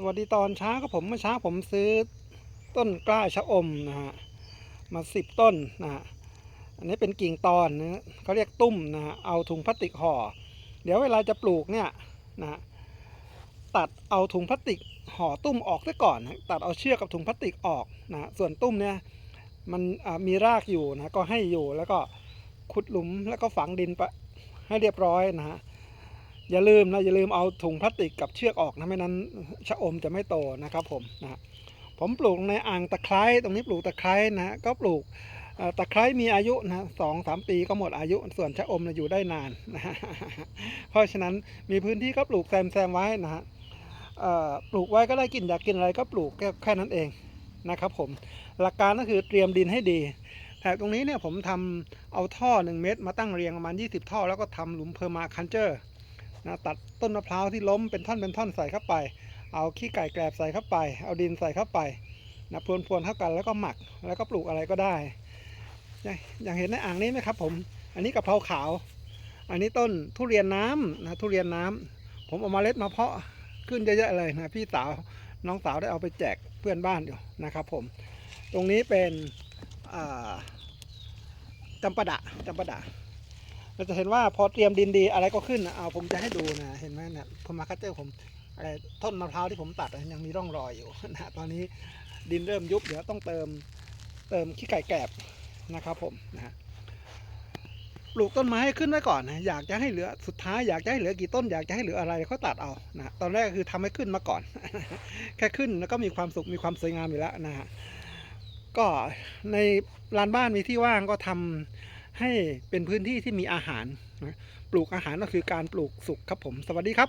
สวัสดีตอนเช้าครับผมเมื่อเช้าผมซื้อต้นกล้าชะอมนะฮะมาสิบต้นนะฮะอันนี้เป็นกิ่งตอนนะเขาเรียกตุ้มนะฮะเอาถุงพลาสติกห่อเดี๋ยวเวลาจะปลูกเนี่ยนะตัดเอาถุงพลาสติกห่อตุ้มออกซะก่อนนะตัดเอาเชือกกับถุงพลาสติกออกนะฮะส่วนตุ้มเนี่ยมันมีรากอยู่นะก็ให้อยู่แล้วก็ขุดหลุมแล้วก็ฝังดินไปให้เรียบร้อยนะฮะ อย่าลืมนะอย่าลืมเอาถุงพลาสติกกับเชือกออกนะไม่นั้นชะอมจะไม่โตนะครับผมนะฮะผมปลูกในอ่างตะไคร้ตรงนี้ปลูกตะไคร้นะก็ปลูกตะไคร้มีอายุนะสองสามปีก็หมดอายุส่วนชะอมนะอยู่ได้นานนะเพราะฉะนั้นมีพื้นที่ก็ปลูกแซมแซมไว้นะฮะปลูกไว้ก็ได้กินอยากกินอะไรก็ปลูกแค่แค่นั้นเองนะครับผมหลักการก็คือเตรียมดินให้ดีแถบตรงนี้เนี่ยผมทำเอาท่อ 1 เมตรมาตั้งเรียงประมาณ 20 ท่อ แล้วก็ทำหลุมเพอร์มาคันเจอร์ นะตัดต้นมะพร้าวที่ล้มเป็นท่อนเป็นท่อนใส่เข้าไป เอาขี้ไก่แกลบใส่เข้าไป เอาดินใส่เข้าไปนะพรวนพรวนๆเข้ากันแล้วก็หมักแล้วก็ปลูกอะไรก็ได้ อย่างเห็นในอ่างนี้ไหมครับผม อันนี้กะเพราขาว อันนี้ต้นทุเรียนน้ำนะทุเรียนน้ำผมเอามาเล็ดมาเพาะขึ้นเยอะๆเลยนะพี่สาวน้องสาวได้เอาไปแจกเพื่อนบ้านอยู่นะครับผม ตรงนี้เป็นจำปาดะจำปาดะ เราจะเห็นว่าพอเตรียมดินดีอะไรก็ขึ้นเอาผมจะให้ดูนะเห็นไหมเนี่ยพอมาคัตเตอร์ผมไอ้ต้นมะพร้าวที่ผมตัดยังมีร่องรอยอยู่นะตอนนี้ดินเริ่มยุบเดี๋ยวต้องเติมเติมขี้ไก่แกบนะครับผมนะฮะปลูกต้นไม้ให้ขึ้นไว้ก่อนนะอยากจะให้เหลือสุดท้ายอยากจะให้เหลือกี่ต้นอยากจะให้เหลืออะไรเขาตัดเอานะตอนแรกคือทำให้ขึ้นมาก่อน แค่ขึ้นแล้วก็มีความสุขมีความสวยงามอยู่แล้วนะฮะก็ในลานบ้านมีที่ว่างก็ทำ ให้เป็นพื้นที่ที่มีอาหาร ปลูกอาหารก็คือการปลูกสุกครับผม สวัสดีครับ